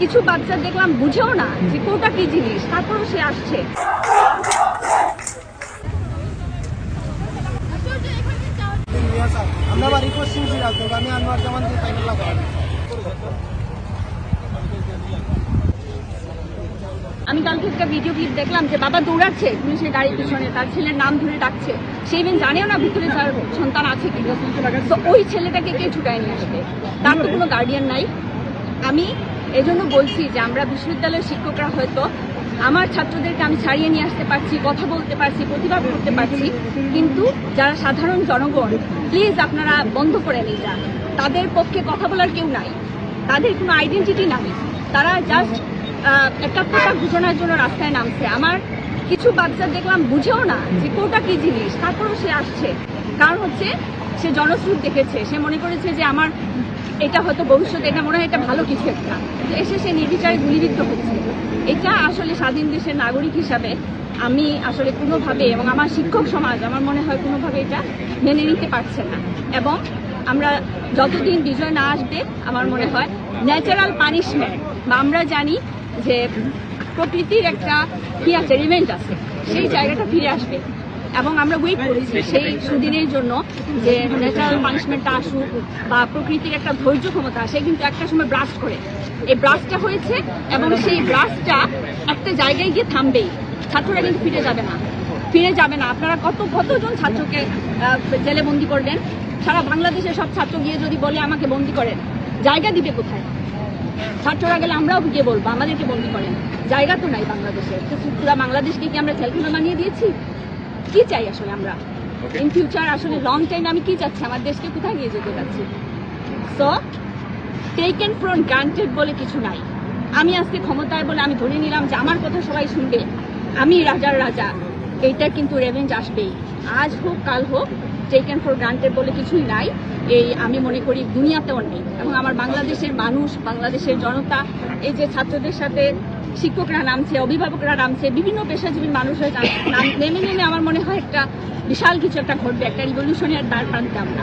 কিছু বাচ্চা দেখলাম বুঝেও না যে কোটা কি জিনিস। তারপরেও সে আসছে। আমরা আমি আনোয়ার কালকে একটা ভিডিও ক্লিপ দেখলাম যে বাবা দৌড়াচ্ছে পুলিশের গাড়ির পিছনে তার ছেলের নাম ধরে ডাকছে। সে ইভেন জানেও না ভিতরে তার সন্তান আছে কি তো ওই ছেলেটাকে কে ছুটায় নিয়ে আসবে? তার তো কোনো গার্ডিয়ান নাই। আমি এজন্য বলছি যে আমরা বিশ্ববিদ্যালয়ের শিক্ষকরা হয়তো আমার ছাত্রদেরকে আমি ছাড়িয়ে নিয়ে আসতে পারছি, কথা বলতে পারছি, প্রতিবাদ করতে পারছি, কিন্তু যারা সাধারণ জনগণ প্লিজ আপনারা বন্ধ করে নিয়ে যান। তাদের পক্ষে কথা বলার কেউ নাই। তাদের কোনো আইডেন্টিটি নাই। তারা জাস্ট একটা কোটা ঘোষণার জন্য রাস্তায় নামছে। আমার কিছু বাচ্চা দেখলাম বুঝেও না যে কোটা কি জিনিস। তারপরেও সে আসছে। কারণ হচ্ছে সে জনশ্রুত দেখেছে। সে মনে করেছে যে আমার এটা হয়তো ভবিষ্যতে, এটা মনে হয় এটা ভালো কিছু একটা। এসে সে নির্বিচারে গুলিবিদ্ধ হচ্ছে। এটা আসলে স্বাধীন দেশের নাগরিক হিসাবে আমি আসলে কোনোভাবে এবং আমার শিক্ষক সমাজ, আমার মনে হয় কোনোভাবে এটা মেনে নিতে পারছে না। এবং আমরা যতদিন বিজয় না আসবে, আমার মনে হয় ন্যাচারাল পানিশমেন্ট বা আমরা জানি যে প্রকৃতির একটা কি আছে রিভেঞ্জ আছে, সেই জায়গাটা ফিরে আসবে। এবং আমরা ওয়েট করেছি সেই সুদিনের জন্য যে ন্যাচারাল পানিশমেন্টটা আসুক বা প্রকৃতির একটা ধৈর্য ক্ষমতা সে কিন্তু একটা সময় ব্রাস্ট করে। এই ব্রাস্টটা হয়েছে এবং সেই ব্রাস্টটা একটা জায়গায় গিয়ে থামবেই। ছাত্ররা কিন্তু ফিরে যাবে না। ফিরে যাবে না। আপনারা কত কতজন ছাত্রকে জেলে বন্দি করলেন? সারা বাংলাদেশের সব ছাত্র গিয়ে যদি বলে আমাকে বন্দি করেন জায়গা দিবে কোথায়? ছাত্ররা গেলে আমরাও গিয়ে বলব আমাদেরকে বন্দি করেন। জায়গা তো নাই বাংলাদেশে। তো পুরো বাংলাদেশকে কি আমরা জেলখানা বানিয়ে দিয়েছি? কি চাই আসলে আমরা? ইন ফিউচার আসলে লং টাইম আমি কি চাচ্ছি? আমার দেশকে কোথায় নিয়ে যেতে চাচ্ছি সো টেকেন ফ্রম গ্রান্টেড বলে কিছু নাই। আমি আজকে ক্ষমতায় বলে আমি ধরে নিলাম যে আমার কথা সবাই শুনবে। আমি রাজার রাজা এইটা কিন্তু রেভেঞ্জ আসবেই। আজ হোক কাল হোক টেকেন ফর গ্রান্টেড বলে কিছুই নাই। এই আমি মনে করি দুনিয়াতেও নেই এবং আমার বাংলাদেশের মানুষ বাংলাদেশের জনতা এই যে ছাত্রদের সাথে শিক্ষকরা নামছে, অভিভাবকরা নামছে, বিভিন্ন পেশাজীবী মানুষরা নেমে নেমে আমার মনে হয় একটা বিশাল কিছু একটা ঘটবে, একটা রিভলিউশনের দ্বার প্রান্তে আমরা।